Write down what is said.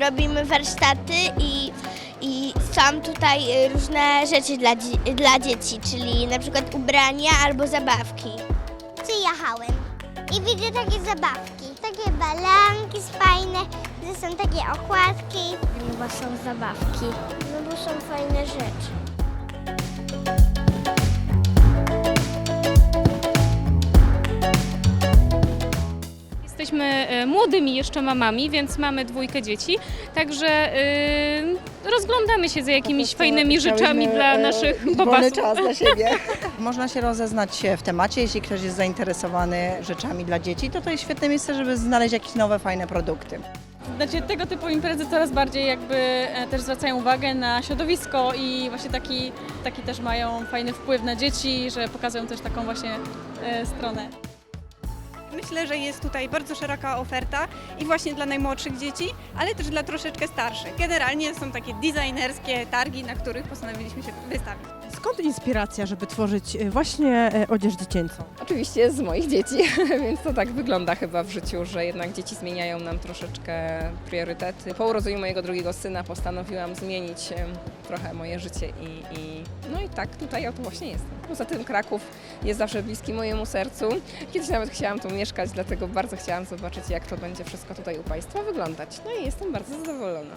robimy warsztaty i, i są tutaj y, różne rzeczy dla, dla dzieci, czyli na przykład ubrania albo zabawki. Przyjechałem i widzę takie zabawki. Takie balanki fajne, że są takie okładki. No bo są zabawki. No bo są fajne rzeczy. Jesteśmy e, młodymi jeszcze mamami, więc mamy dwójkę dzieci, także e, rozglądamy się za jakimiś fajnymi rzeczami dla e, naszych bobasów. czas dla siebie. Można się rozeznać w temacie, jeśli ktoś jest zainteresowany rzeczami dla dzieci, to to jest świetne miejsce, żeby znaleźć jakieś nowe, fajne produkty. Znaczy tego typu imprezy coraz bardziej jakby też zwracają uwagę na środowisko i właśnie taki, taki też mają fajny wpływ na dzieci, że pokazują też taką właśnie e, stronę. Myślę, że jest tutaj bardzo szeroka oferta i właśnie dla najmłodszych dzieci, ale też dla troszeczkę starszych. Generalnie są takie designerskie targi, na których postanowiliśmy się wystawić. Skąd inspiracja, żeby tworzyć e, właśnie e, odzież dziecięcą? Oczywiście z moich dzieci, więc to tak wygląda chyba w życiu, że jednak dzieci zmieniają nam troszeczkę priorytety. Po urodzeniu mojego drugiego syna postanowiłam zmienić trochę moje życie i, i no i tak tutaj oto właśnie jestem. Poza tym Kraków jest zawsze bliski mojemu sercu. Kiedyś nawet chciałam tu mieszkać, dlatego bardzo chciałam zobaczyć, jak to będzie wszystko tutaj u Państwa wyglądać. No i jestem bardzo zadowolona.